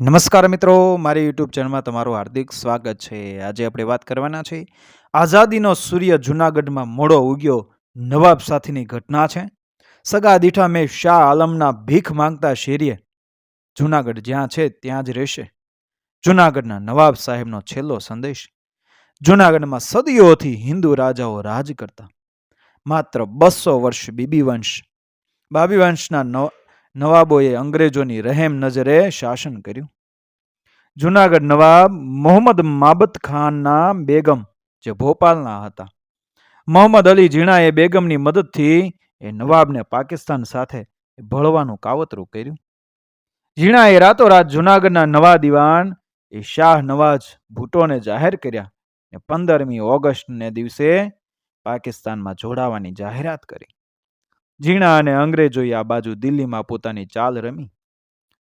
નમસ્કાર મિત્રો, મારી યુટ્યુબ ચેનલમાં તમારું હાર્દિક સ્વાગત છે. આજે આપણે વાત કરવાના છે, આઝાદીનો સૂર્ય જૂનાગઢમાં મોડો ઉગ્યો નવાબ સાથેની ઘટના છે. સગા દીઠા મેં શાહ આલમના ભીખ માંગતા શેરીએ જૂનાગઢ જ્યાં છે ત્યાં જ રહેશે. જૂનાગઢના નવાબ સાહેબનો છેલ્લો સંદેશ, જૂનાગઢમાં સદીઓથી હિન્દુ રાજાઓ રાજ કરતા. માત્ર બસો વર્ષ બીબી વંશ, બાબી વંશના નવાબોએ અંગ્રેજોની રહેમ નજરે શાસન કર્યું. જૂનાગઢ નવાબ મોહમ્મદ માબત ખાનના બેગમ જે ભોપાલના હતા. મોહમ્મદ અલી ઝીણાએ બેગમની મદદથી એ નવાબને પાકિસ્તાન સાથે ભળવાનું કાવતરું કર્યું. ઝીણાએ રાતોરાત જૂનાગઢના નવા દિવાન એ શાહ નવાજ ભૂટોને જાહેર કર્યા ને પંદરમી ઓગસ્ટને દિવસે પાકિસ્તાનમાં જોડાવાની જાહેરાત કરી. ઝીણા અને અંગ્રેજોએ આ બાજુ દિલ્હીમાં પોતાની ચાલ રમી.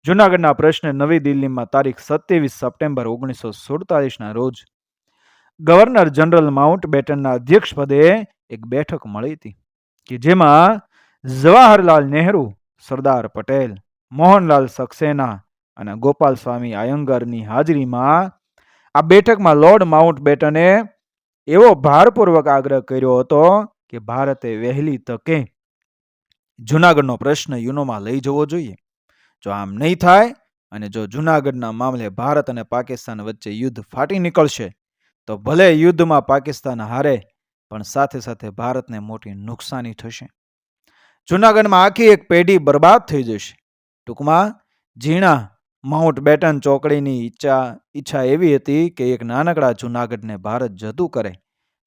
જૂનાગઢના પ્રશ્ને નવી દિલ્હીમાં તારીખ સત્યાવીસ સપ્ટેમ્બર ઓગણીસો સુડતાલીસના રોજ ગવર્નર જનરલ માઉન્ટ બેટનના અધ્યક્ષપદે એક બેઠક મળી હતી કે જેમાં જવાહરલાલ નહેરુ, સરદાર પટેલ, મોહનલાલ સક્સેના અને ગોપાલ સ્વામી આયંગરની હાજરીમાં આ બેઠકમાં લોર્ડ માઉન્ટ બેટને એવો ભારપૂર્વક આગ્રહ કર્યો હતો કે ભારતે વહેલી તકે જૂનાગઢનો પ્રશ્ન યુનોમાં લઈ જવો જોઈએ. જો આમ નહીં થાય અને જો જૂનાગઢના મામલે ભારત અને પાકિસ્તાન વચ્ચે યુદ્ધ ફાટી નીકળશે, તો ભલે યુદ્ધમાં પાકિસ્તાન હારે, પણ સાથે સાથે ભારતને મોટી નુકસાની થશે. જૂનાગઢમાં આખી એક પેઢી બરબાદ થઈ જશે. ટૂંકમાં, ઝીણા, માઉન્ટ બેટન ચોકડીની ઈચ્છા ઈચ્છા એવી હતી કે એક નાનકડા જૂનાગઢને ભારત જતું કરે,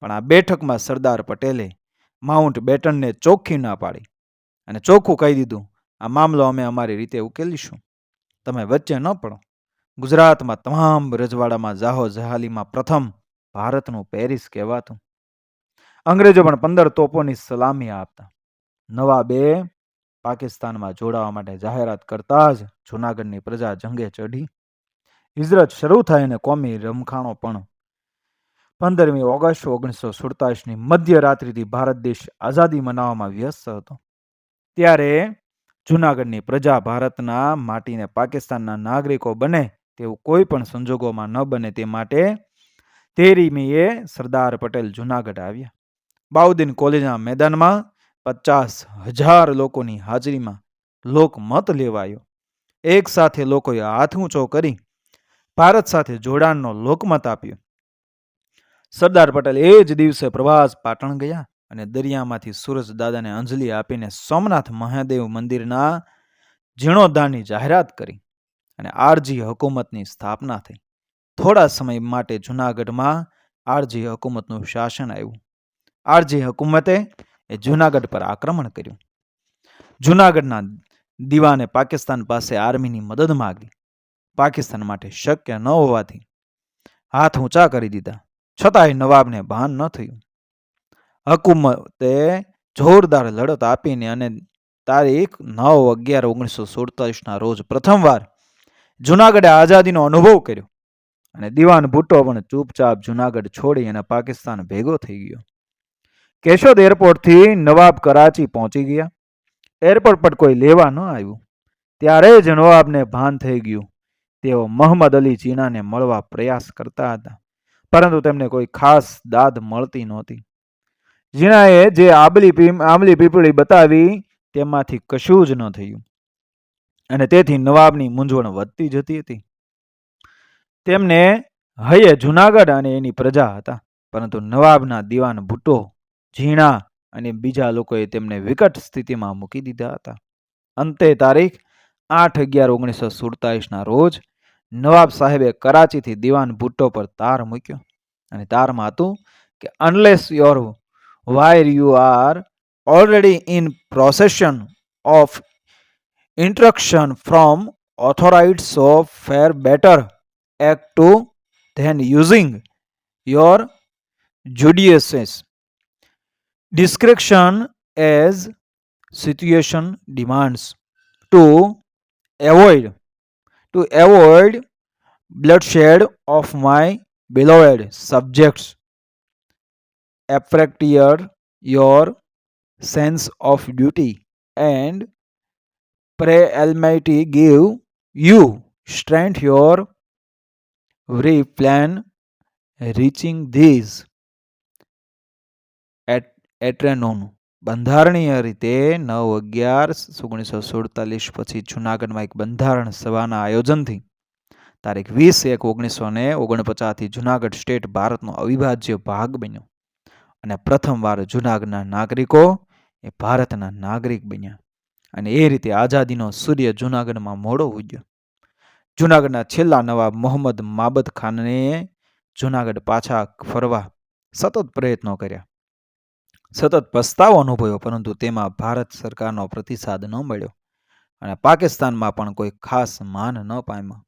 પણ આ બેઠકમાં સરદાર પટેલે માઉન્ટ બેટનને ચોખ્ખી ના પાડી. અને ચોખ્ખું કહી દીધું, આ મામલો અમે અમારી રીતે ઉકેલીશું. તમે વચ્ચે ન પડો. ગુજરાતમાં તમામ રજવાડામાં જાહો જહાલીમાં પ્રથમ ભારતનું પેરિસ કહેવાતું. અંગ્રેજો પણ પંદર તોપોની સલામી આપતા. નવાબે પાકિસ્તાનમાં જોડાવા માટે જાહેરાત કરતા જ જૂનાગઢની પ્રજા જંગે ચઢી. હિજરત શરૂ થઈ અને કોમી રમખાણો પણ પંદરમી ઓગસ્ટ ઓગણીસો સુડતાલીસની મધ્યરાત્રિથી ભારત દેશ આઝાદી મનાવવામાં વ્યસ્ત હતો. ત્યારે જૂનાગઢની પ્રજા ભારતના માટીને પાકિસ્તાનના નાગરિકો બને તેવું કોઈ પણ સંજોગોમાં ન બને તે માટે તેરીમીએ સરદાર પટેલ જૂનાગઢ આવ્યા. બાઉદ્દીન કોલેજના મેદાનમાં પચાસ હજાર લોકોની હાજરીમાં લોકમત લેવાયો. એક સાથે લોકોએ હાથ ઊંચો કરી ભારત સાથે જોડાણનો લોકમત આપ્યો. સરદાર પટેલ એ જ દિવસે પ્રવાસ પાટણ ગયા. અને દરિયામાંથી સુરજ દાદાને અંજલિ આપીને સોમનાથ મહાદેવ મંદિરના જીર્ણોદ્ધારની જાહેરાત કરી અને આરજી હકુમતની સ્થાપના થઈ. થોડા સમય માટે જૂનાગઢમાં આરજી હકુમતનું શાસન આવ્યું. આરજી હકુમતે એ જૂનાગઢ પર આક્રમણ કર્યું. જૂનાગઢના દીવાને પાકિસ્તાન પાસે આર્મીની મદદ માગી. પાકિસ્તાન માટે શક્ય ન હોવાથી હાથ ઊંચા કરી દીધા. છતાંય નવાબને ભાન ન થયું. હકુમતે જોરદાર લડત આપીને અને તારીખ નવ અગિયાર ઓગણીસો સુડતાલીસના રોજ પ્રથમવાર જુનાગઢે આઝાદીનો અનુભવ કર્યો અને દિવાન ભુટ્ટો પણ ચૂપચાપ જુનાગઢ છોડી અને પાકિસ્તાન ભેગો થઈ ગયો. કેશોદ એરપોર્ટથી નવાબ કરાચી પહોંચી ગયા. એરપોર્ટ પર કોઈ લેવા ન આવ્યું. ત્યારે જ નવાબને ભાન થઈ ગયું. તેઓ મોહમ્મદ અલી જીનાને મળવા પ્રયાસ કરતા હતા. પરંતુ તેમને કોઈ ખાસ દાદ મળતી નહોતી. જીણાએ જે આબલી આંબલી પીપળી બતાવી, તેમાંથી કશું જ ન થયું. અને તેથી નવાબની મૂંઝવણ વધતી જતી હતી. તેમને હૈયે જુનાગઢ અને એની પ્રજા હતા, પરંતુ નવાબના દીવાન ભૂટો ઝીણા અને બીજા લોકોએ તેમને વિકટ સ્થિતિમાં મૂકી દીધા હતા. અંતે તારીખ આઠ અગિયાર ઓગણીસો સુડતાલીસના રોજ, નવાબ સાહેબે કરાચીથી દિવાન ભુટ્ટો પર તાર મૂક્યો. અને તારમાં હતું કે unless your While you are already in procession of instruction from authorized so fare better. Act to than using your judicious discretion as situation demands. To avoid to avoid bloodshed of my beloved subjects. Appreciate your sense of duty and pray almighty give you strength your every plan reaching these at એટ્રેનોન બંધારણીય રીતે નવ અગિયાર ઓગણીસો સુડતાલીસ પછી જૂનાગઢમાં એક બંધારણ સભાના આયોજનથી તારીખ વીસ એક ઓગણીસો ને ઓગણપચાસથી જૂનાગઢ સ્ટેટ ભારતનો અવિભાજ્ય ભાગ બન્યો. અને પ્રથમવાર જૂનાગઢના નાગરિકો એ ભારતના નાગરિક બન્યા અને એ રીતે આઝાદીનો સૂર્ય જૂનાગઢમાં મોડો ઉગ્યો. જૂનાગઢના છેલ્લા નવાબ મોહમ્મદ માબદ ખાનને જૂનાગઢ પાછા ફરવા સતત પ્રયત્નો કર્યા. સતત પસ્તાવો અનુભવ્યો, પરંતુ તેમાં ભારત સરકારનો પ્રતિસાદ ન મળ્યો અને પાકિસ્તાનમાં પણ કોઈ ખાસ માન ન પામ્યું.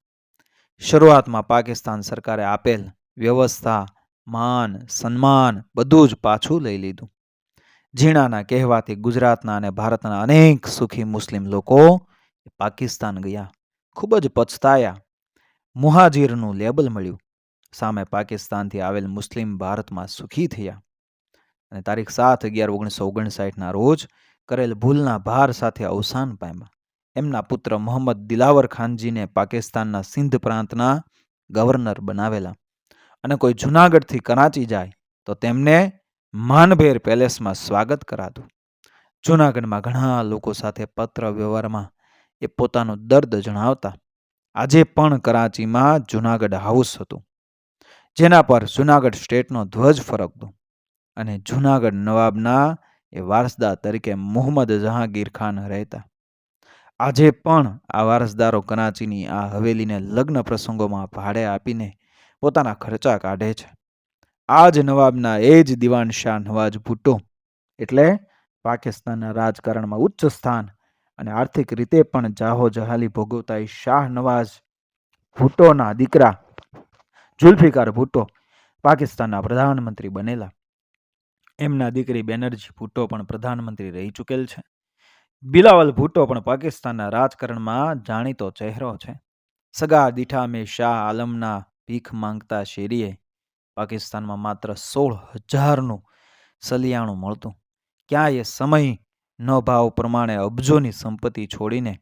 શરૂઆતમાં પાકિસ્તાન સરકારે આપેલ વ્યવસ્થા માન, સન્માન બધું જ પાછું લઈ લીધું. ઝીણાના કહેવાથી ગુજરાતના અને ભારતના અનેક સુખી મુસ્લિમ લોકો પાકિસ્તાન ગયા. ખૂબ જ પછતાયા. મુહાજીરનું લેબલ મળ્યું. સામે પાકિસ્તાનથી આવેલ મુસ્લિમ ભારતમાં સુખી થયા. અને તારીખ સાત અગિયાર ઓગણીસો ઓગણસાઠના રોજ કરેલ ભૂલના ભાર સાથે અવસાન પામ્યા. એમના પુત્ર મોહમ્મદ દિલાવર ખાનજીને પાકિસ્તાનના સિંધ પ્રાંતના ગવર્નર બનાવેલા. અને કોઈ જૂનાગઢથી કરાચી જાય, તો તેમને માનભેર પેલેસમાં સ્વાગત કરાતું. જૂનાગઢમાં ઘણા લોકો સાથે પત્ર વ્યવહારમાં એ પોતાનું દર્દ જણાવતા, આજે પણ કરાચીમાં જૂનાગઢ હાઉસ હતું, જેના પર જૂનાગઢ સ્ટેટનો ધ્વજ ફરકતો અને જૂનાગઢ નવાબના એ વારસદાર તરીકે મોહમ્મદ જહાંગીર ખાન રહેતા. આજે પણ આ વારસદારો કરાચીની આ હવેલીને લગ્ન પ્રસંગોમાં ભાડે આપીને પોતાના ખર્ચા કાઢે છે. આ જ નવાબના એ જ દિવાન શાહ નવાજ ભુટ્ટો એટલે પાકિસ્તાનના રાજકારણમાં ઉચ્ચ સ્થાન અને આર્થિક રીતે પણ જાહો જહાલી ભોગવતા શાહ નવાજ ભુટ્ટોના દીકરા જુલ્ફિકાર ભુટ્ટો પાકિસ્તાનના પ્રધાનમંત્રી બનેલા. એમના દીકરી બેનર્જી ભુટ્ટો પણ પ્રધાનમંત્રી રહી ચૂકેલ છે. બિલાવલ ભુટ્ટો પણ પાકિસ્તાનના રાજકારણમાં જાણીતો ચહેરો છે. સગા દીઠા મેં શાહ આલમના ભીખ માંગતા શેરીએ પાકિસ્તાનમાં માત્ર સોળ હજારનું સલિયાણું મળતું. ક્યાંય સમય ન ભાવ પ્રમાણે અબજોની સંપત્તિ છોડીને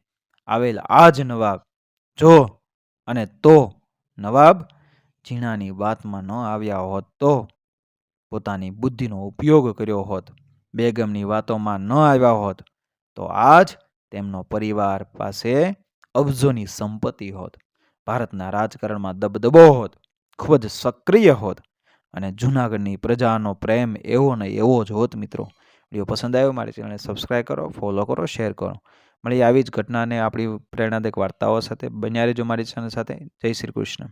આવેલ આ જ નવાબ જો અને તો નવાબ ઝીણાની વાતમાં ન આવ્યા હોત તો પોતાની બુદ્ધિનો ઉપયોગ કર્યો હોત, બેગમની વાતોમાં ન આવ્યા હોત તો આજ તેમનો પરિવાર પાસે અબજોની સંપત્તિ હોત. ભારતના રાજકારણમાં દબદબો હોત, ખૂબ જ સક્રિય હોત અને જૂનાગઢની પ્રજાનો પ્રેમ એવો ને એવો જ હોત મિત્રો. વીડિયો પસંદ આવ્યો મારી ચેનલને સબસ્ક્રાઈબ કરો ફોલો કરો શેર કરો. મળી આવી જ ઘટનાને આપણી પ્રેરણાદાયક વાર્તાઓ સાથે. બન્યા રહેજો મારી ચેનલ સાથે. જય શ્રી કૃષ્ણ.